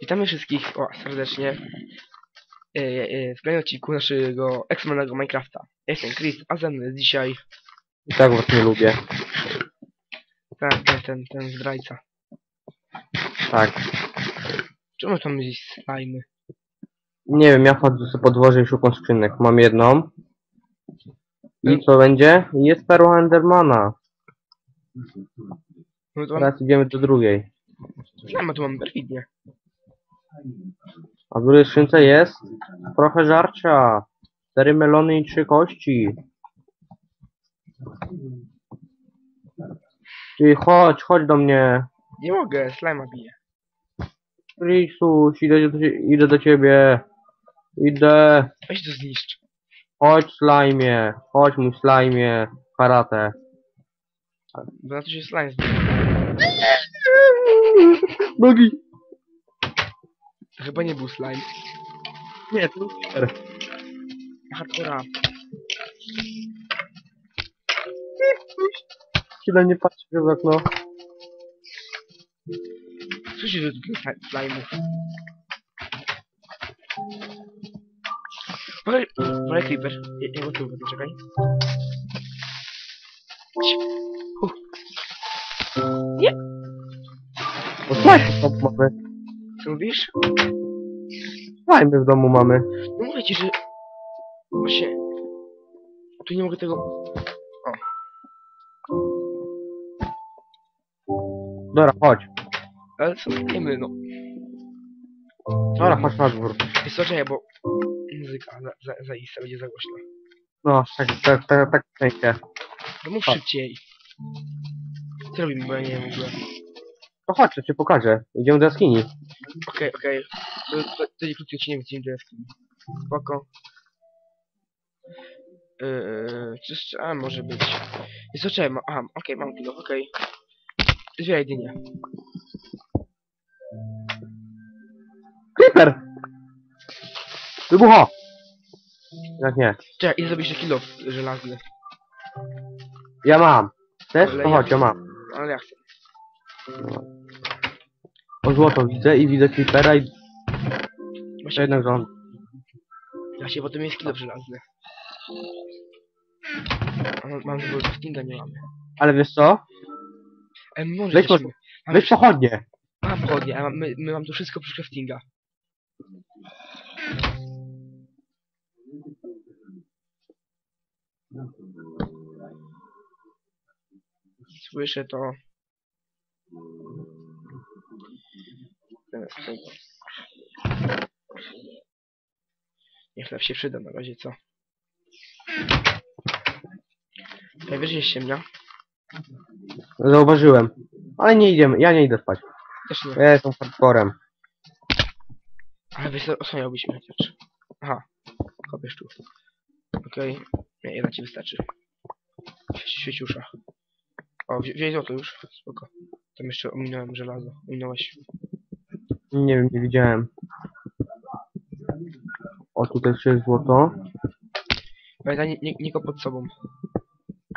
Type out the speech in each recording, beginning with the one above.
Witamy wszystkich o, serdecznie e, e, w kolejnym odcinku naszego eksmanego Minecrafta. Ja jestem Chris, a ze mną jest dzisiaj I tak was nie lubię. ten, ten, ten, ten zdrajca. Tak. Czemu tam gdzieś slajmy? Nie wiem, ja chodzę sobie po dworze i szukam skrzynek. Mam jedną. I co będzie? Jest perła Endermana. No to mam, Teraz idziemy do drugiej. slajma tu mamy perfidnie. A w drugiej skrzynce jest trochę żarcia. Cztery melony i trzy kości. Czyli chodź, chodź do mnie. Nie mogę, slajma bije. Risus, idę do, cie- idę do ciebie. Idę. Weź to zniszcz. Chodź slajmie. Chodź mój slajmie. Karate. Bo na to się slime zbiera. Nogi. To chyba nie był slime. Nie, to super. Hardcora. Chwilę nie patrzę przez okno. Co się tu sli- slime'ów? Uważaj creeper. Ja, ja go tu wezmę, czekaj. Huh. Bo domu mamy. Co mówisz? Slajmy w domu mamy. No mówię ci, że... Właśnie... Tu nie mogę tego... Dobra, chodź. Ale co slimy, no. Dobra, chodź na dwór. Jest to czekaj, bo... Muzyka za, za, będzie za głośno. No, tak, tak, tak, tak w sensie. No mów Tak. szybciej. Co robimy, bo ja nie wiem w ogóle. To chodź, to cię pokażę. Idziemy do jaskini. Okej, okej. To, to, to jest krótki odcinek, gdzie do jaskini. Spoko. Yy, czy jeszcze, a może być. Jest to czemu? Aha, okej, mam kilo, okej. Dwie jedynie. Creeper! Wybucha! Jak nie. Czekaj, ile zrobisz kilo żelazny? Ja mam. Chcesz? Ale To ja- chodź, ja mam. Ale ja chcę. O złoto widzę i widzę creepera i Właśnie, jednak że on. właśnie potem jest kilo żelazny. A Mam, mam tylko craftinga, nie mamy. Ale wiesz co? E, może Weź Weź wszystko- pochodnie. Mam pochodnie, a my, my mam tu wszystko przy craftinga. Słyszę to. Tego. Niech chleb się przyda na razie, co? Najwyżej ciemnia. Zauważyłem. Ale nie idziemy, ja nie idę spać. Też nie. Ja jestem hardcorem. Ale osłaniałbyś mnie chociaż. Aha, kopiesz tu. Okej, nie, jedna ci wystarczy. Świe- Świeciusza. O, wzi- wziąłeś złoto już, spoko. Tam jeszcze ominąłem żelazo. Ominąłeś. Nie wiem, nie widziałem. O, tutaj jeszcze jest złoto. Pamiętaj, nie, nie, go pod sobą.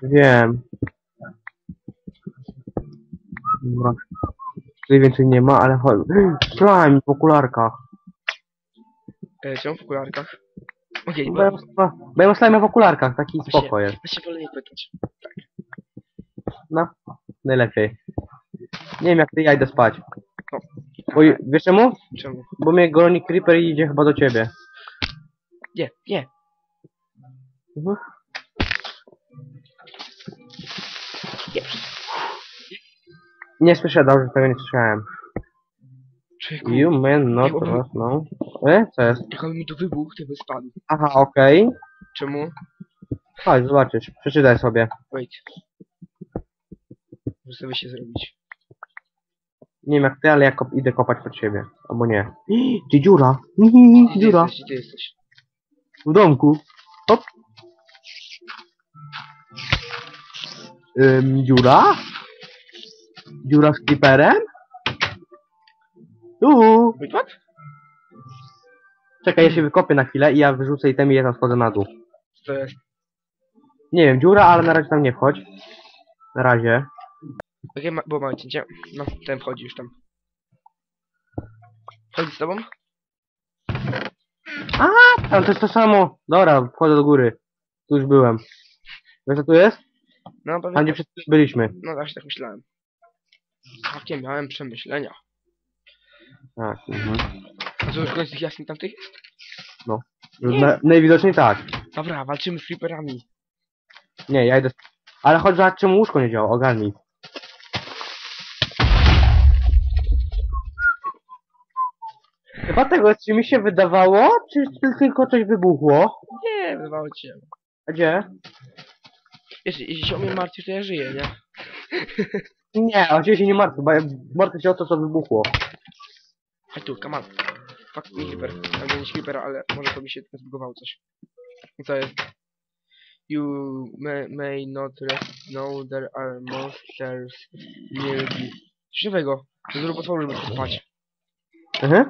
Wiem. Dobra. Tutaj więcej nie ma, ale chodź. Slime w okularkach. E, czemu w okularkach? Okej, ja, bo bo ja mam slime w okularkach, taki Właśnie. spoko jest. się wolę nie pytać. No, najlepiej. Nie wiem jak ty, ja idę spać. Bo, wiesz czemu? Czemu? Bo mnie goni creeper i idzie chyba do ciebie. Nie, nie. Mhm. Nie. Nie słyszę, dobrze, tego nie słyszałem. Człowieku, You man not trust, no. E, co jest? jak on mi tu wybuchł, to by spadł. Aha, okej. Czemu? Chodź, zobaczysz. Przeczytaj sobie. Wait. Muszę sobie się zrobić. Nie wiem jak ty, ale ja kop idę kopać pod siebie. Albo nie. Gdzie dziura? Gdzie ty Dziura. jesteś? Gdzie ty jesteś? W domku. Hop. Ym, dziura? Dziura z creeperem? Tu. Czekaj, ja się wykopię na chwilę i ja wyrzucę item i ja tam schodzę na dół. Co to jest? Nie wiem, dziura, ale na razie tam nie wchodź. Na razie. Okej, ma, było małe cięcie. No, ten wchodzi już tam. Chodź z tobą? Tam to jest to samo. Dobra, wchodzę do góry. Tu już byłem. Wiesz co tu jest? No pewnie. Tam gdzie wszyscy byliśmy. No właśnie tak myślałem. Jakie miałem przemyślenia. Tak. Mhm. A co już koniec tych jaskiń tamtych jest? Na, najwidoczniej tak. Dobra, walczymy z creeperami. Nie, ja idę. Ale chodź zobacz czemu łóżko nie działa, ogarnij. Chyba tego, czy mi się wydawało, czy ty- tylko coś wybuchło? Nie, wydawało ci się. A gdzie? Wiesz, jeśli się o mnie martwisz, to ja żyję, nie? Nie, a się nie martw, bo ja martwię się o to, co wybuchło. Chodź tu, come on. Fuck me creeper. Albo nie creeper, ale może to mi się zbugowało coś. I co jest? You may, may not know there are monsters near you. To zrób otworu, żeby spać. Mhm.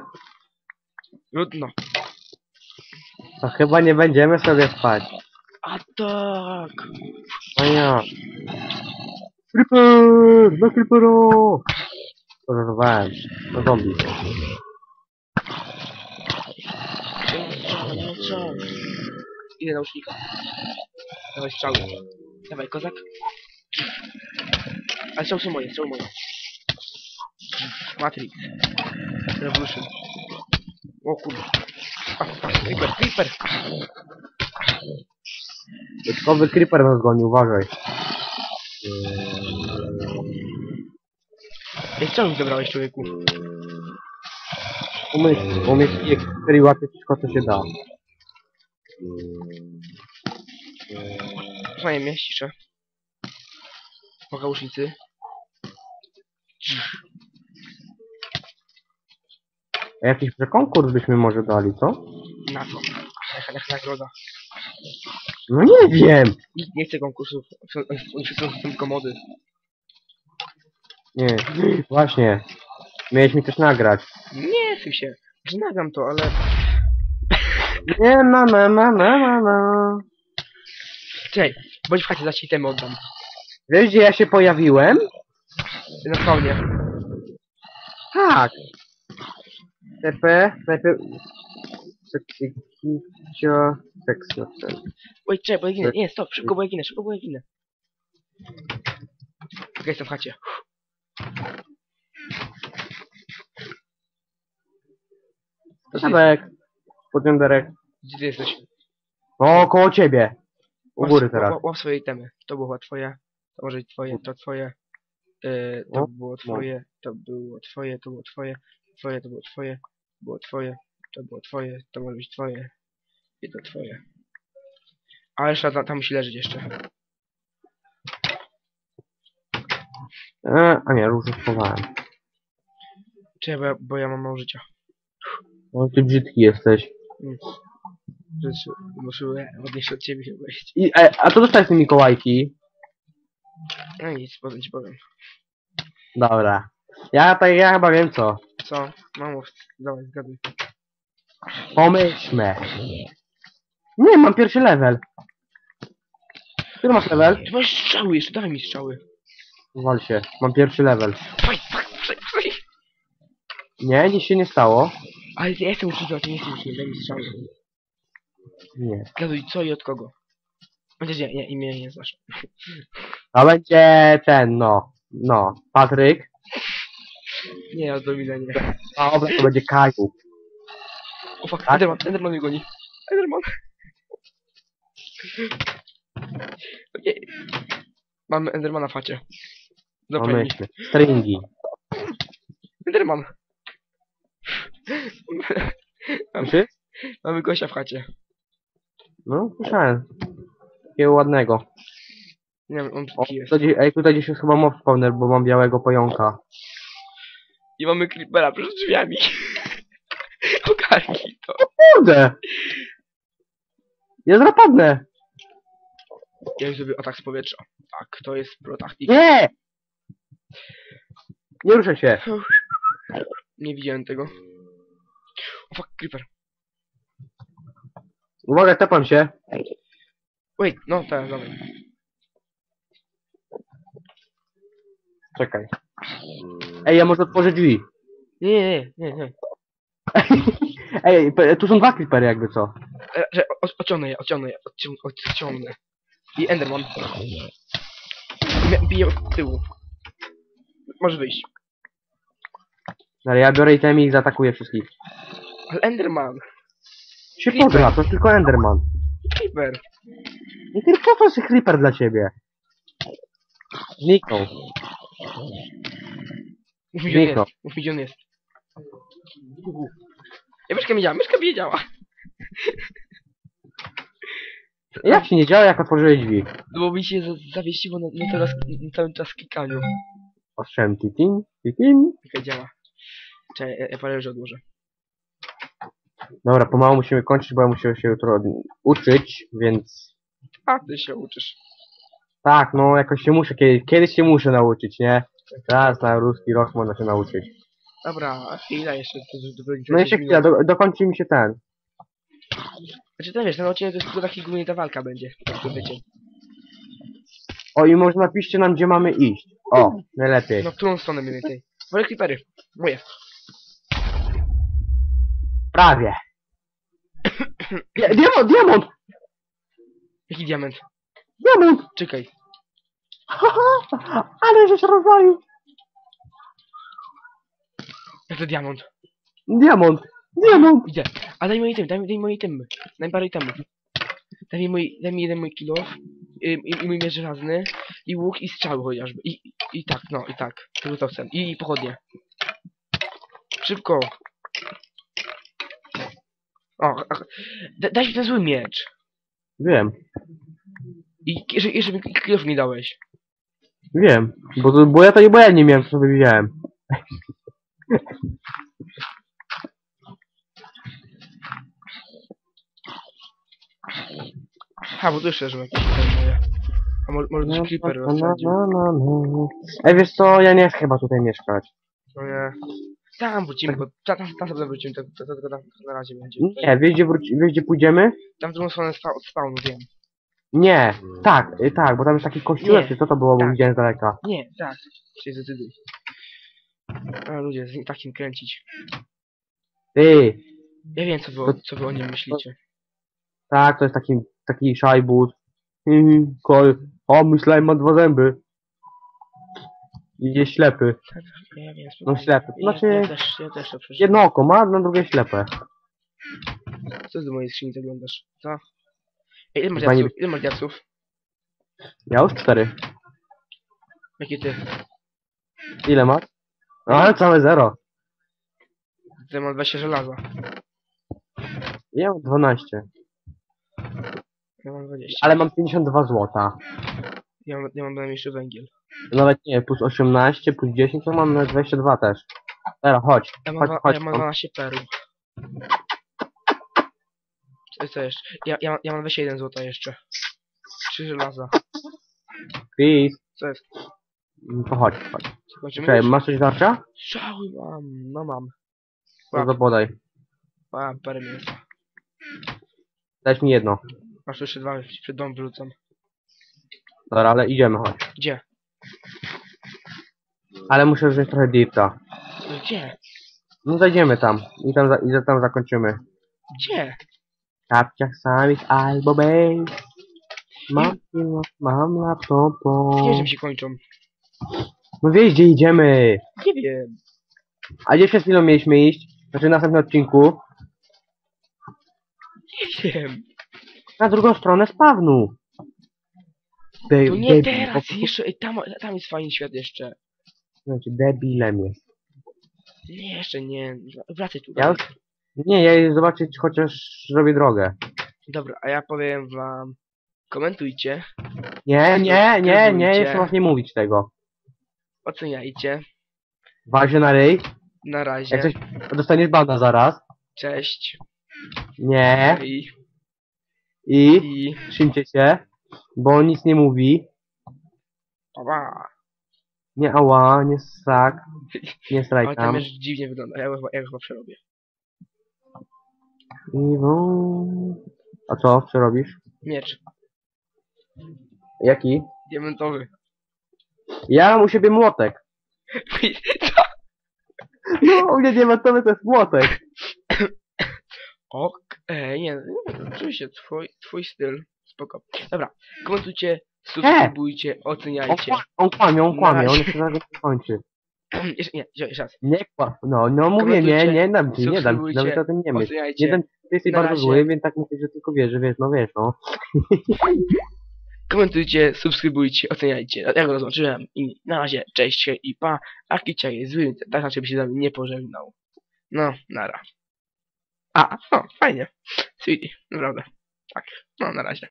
Trudno. To chyba nie będziemy sobie spać. A tak! A ja. Creeper! Na creepera! Pożarowałem. No zombie. Nie mam strzału, nie mam strzału. Idę na ucznika. Dawaj strzały. Dawaj, kozak. Ale strzały są moje, strzały moje. Matrix. Revolution. O kurde. Creeper, creeper! Dodatkowy creeper nas goni, uważaj. Jak strzały zebrałeś, człowieku? Umysł, umysł i creeper łapie wszystko, co się da. Fajnie mnie ściszę. Pogałusnicy. A jakiś konkurs byśmy może dali, co? Na co? Jaka, jaka nagroda. No nie wiem! Nikt nie chce konkursów. Oni wszyscy są tylko mody. Nie, właśnie. Mieliśmy też nagrać. Nie chce się. Że nagram to, ale... Nie, na, na, na, na, na, na. Czekaj, bądź w chacie, za ci oddam. Wiesz, gdzie ja się pojawiłem? Na spawnie. Tak. TP, najpierw... Sekcio... Seksio... Oj, czekaj, bo ja ginę. Nie, stop, szybko, bo ja ginę, szybko, bo ja ginę. Okej, jestem w chacie. Sebek. Podjąderek. Gdzie ty jesteś? O, koło ciebie. U Łap- góry teraz. Łap, łap swoje itemy. To było twoje, to może być twoje, to twoje. Yy, to O, było twoje, to było twoje, to było twoje, twoje, to było twoje, było twoje, to było twoje, to może być twoje i to twoje. A reszta tam, musi leżeć jeszcze. E, a nie, różnie schowałem. Czekaj, bo ja, bo ja mam mało życia. No, ty brzydki jesteś. Rzeczy, muszę ładniejsze od ciebie iść. I, e, a co dostałeś z tej Mikołajki? No nic, potem ci powiem. Dobra. Ja, tak, ja chyba wiem co. Co? Mamo, dawaj, zgaduj. Pomyślmy. Nie, mam pierwszy level. Który masz level? Ty masz strzały jeszcze, dawaj mi strzały. Wal się, mam pierwszy level. Faj, faj, faj, faj. Nie, nic się nie stało. Ale ja jestem ty nie jesteś ucznikiem, daj mi strzały. Nie. Zgaduj, co i od kogo. Chociaż nie, nie, imię nie znasz. A będzie ten, no. No. Patryk. Nie, od Domina nie. A obraz to będzie Kaju. O fuck, Tak? Enderman, Enderman mnie goni. Enderman. Nie. Mamy Endermana w chacie. Pomyślmy. Stringi. Enderman. Mamy, Czy? mamy gościa w chacie. No, słyszałem. Takiego ładnego. Nie wiem, on O, tu jest. tutaj, ej, tutaj gdzieś jest chyba mob spawner, bo mam białego pająka. I mamy creepera przed drzwiami. Ogarnij to. Kurde! Ja zapadnę! Ja sobie atak z powietrza. Tak, to jest pro taktik. Nie! Nie ruszę się. Nie widziałem tego. O fuck, creeper. Uwaga, tepam się. Wait, no teraz, dawaj. Czekaj. Ej, ja może otworzę drzwi. Nie, nie, nie, nie. Ej, pe- tu są dwa creepery jakby co. E, że o- odciągnę je, odciągnę je, odcią, odciągnę. I Enderman. Mia- Bije od tyłu. Może wyjść. Ale ja biorę itemy i zaatakuję wszystkich. Ale Enderman. Się Creeper. pogra, to tylko Enderman. Creeper. Nie tylko to jest creeper dla ciebie. Zniknął. Mów mi, gdzie on jest. Mów mi, gdzie on jest. Ja myszka mi działa, myszka mi nie działa. Jak ci nie działa, jak otworzyłeś drzwi? No bo mi się za- zawiesiło na, na, teraz, na cały czas klikaniu. Ostrzem titin, titin. Okej, działa. Czekaj, ja, ja parę rzeczy odłożę. Dobra, pomału musimy kończyć, bo ja muszę się jutro uczyć, więc... A, ty się uczysz. Tak, no jakoś się muszę, kiedyś, kiedyś się muszę nauczyć, nie? Teraz na ruski rok można się nauczyć. Dobra, chwila jeszcze. To, No jeszcze chwila, do, dokończy mi się ten. Znaczy, ten wiesz, ten odcinek to jest tylko taki głównie ta walka będzie. Tak to wiecie. O i może napiszcie nam, gdzie mamy iść. O, najlepiej. No, w którą stronę mniej więcej? Moje creepery. Moje. Prawie. Dia- Diamont, diamont, Jaki diament? diamont! Czekaj. Haha, ale żeś rozwalił. Jak to? Diamont, diamont. Idę. A daj moje itemy, daj, mi- daj mi mi parę itemów. Daj mi, mój, daj mi jeden mój kilo i, i, i mój miecz żelazny, i łuk, i strzały chociażby. I, i, I tak, no, i tak. Tego to chcę. I, i pochodnie. Szybko. O, a, da, daj mi ten zły miecz. Wiem, I jeszcze, jeszcze mi kilof mi dałeś. Wiem. Bo, to- bo ja to bo ja nie miałem, co sobie wziąłem. Ha, bo tu jeszcze leżą jakieś itemy moje. A może, może No, creeper no, rozsadził. no, no, no. Ej, wiesz co, ja nie chcę chyba tutaj mieszkać. No nie. Tam wrócimy, bo tam, tam, tam sobie wrócimy, to, to, to, to, tam na razie będzie. Nie, wiesz gdzie, wróci, wiesz gdzie pójdziemy? Tam w drugą stronę spa, od spawnu, wiem. Nie, tak, y, tak, bo tam jest taki kościółek, Nie. czy co to było, bo Tak. widziałem z daleka. Nie, tak. Się zdecyduj. A ludzie, z takim kręcić. Ty, Ja wiem, co wy, co wy o nim myślicie. tak, to jest taki, taki szajbut. Mhm, Kol, o, myślałem, ma dwa zęby. I jest ślepy. Tak, ja wiem, No ślepy, to Ja, znaczy ja też, ja też to przeżyłem. jedno oko ma, na drugie ślepe. Co ty do mojej skrzyni zaglądasz? Co? Ej, ile masz Chyba nie- diaksów? Ile masz diaksów? Ja już cztery. Jakie ty? Ile masz? No, ale całe zero. Ty mam 20 żelaza. Ja mam 12. Ja mam 20. Ale mam 52 złota. Ja mam, ja mam jeszcze węgiel. Nawet nie, plus 18, plus 10, to mam na 22 też. Teraz chodź, Ja mam, chodź, dwa- chodź. ja mam 12 perł. Co, co jeszcze? Ja, ja, ja mam 21 złota jeszcze. 3 żelaza. Chris, Co jest? to chodź, Czekaj, masz coś darcza? Strzały mam, no mam. No to podaj. Mam parę mięsa. Dać mi jedno. Masz tu jeszcze dwa, przed dom wrzucam. Dobra, ale idziemy, chodź. Gdzie? Ale muszę wziąć trochę dirta. Gdzie? No zajdziemy tam. I tam, za, i tam zakończymy. Gdzie? Kapciach samych albo bej. Mam, mam, laptopa. Gdzie, że mi się kończą? No wiesz gdzie idziemy. Nie wiem. A gdzie przed chwilą mieliśmy iść? Znaczy w następnym odcinku. Nie wiem. Na drugą stronę spawnu. De, To nie teraz, jeszcze, ej, tam, tam jest fajny świat jeszcze. Znaczy debilem jest. Nie, jeszcze nie. Wracaj tu. Ja już... Nie, ja idę zobaczyć chociaż zrobię drogę. Dobra, a ja powiem wam. Komentujcie, Nie, nie, nie, nie, Subskrybujcie. jeszcze masz nie mówić tego. oceniajcie. Waży na ryj. Na razie. Jak coś dostaniesz bana zaraz. Cześć. Nie. I, I i trzymcie się, bo on nic nie mówi. Ała. Nie ała, nie srak, nie Ale tam już dziwnie wygląda. Ja chyba, ja chyba przerobię. I wą- A co, co robisz? Miecz. Jaki? Diamentowy. Ja mam u siebie młotek. Co? No, u mnie diamentowy to jest młotek. Okej, nie, nie, oczywiście, twój, twój styl, spoko. Dobra, komentujcie, subskrybujcie, On, oceniajcie. kła- on kłamie, on kłamie, on jeszcze zaraz kończy. jeszcze, nie, jeszcze raz. Nie kłam. No, no mówię, nie, nie dam ci, nie dam ci, nawet o tym nie myśl. Nie dam ci, ty jesteś Na bardzo razie. zły, więc tak myślę, że tylko wiesz, że wiesz, no wiesz, no. komentujcie, subskrybujcie, oceniajcie. Ja go rozłączyłem i na razie, cześć i pa. A Kicia jest zły, tak raczej by się z nami nie pożegnał. No, nara. A, no, fajnie. Sweetie, naprawdę. Tak, no, na razie.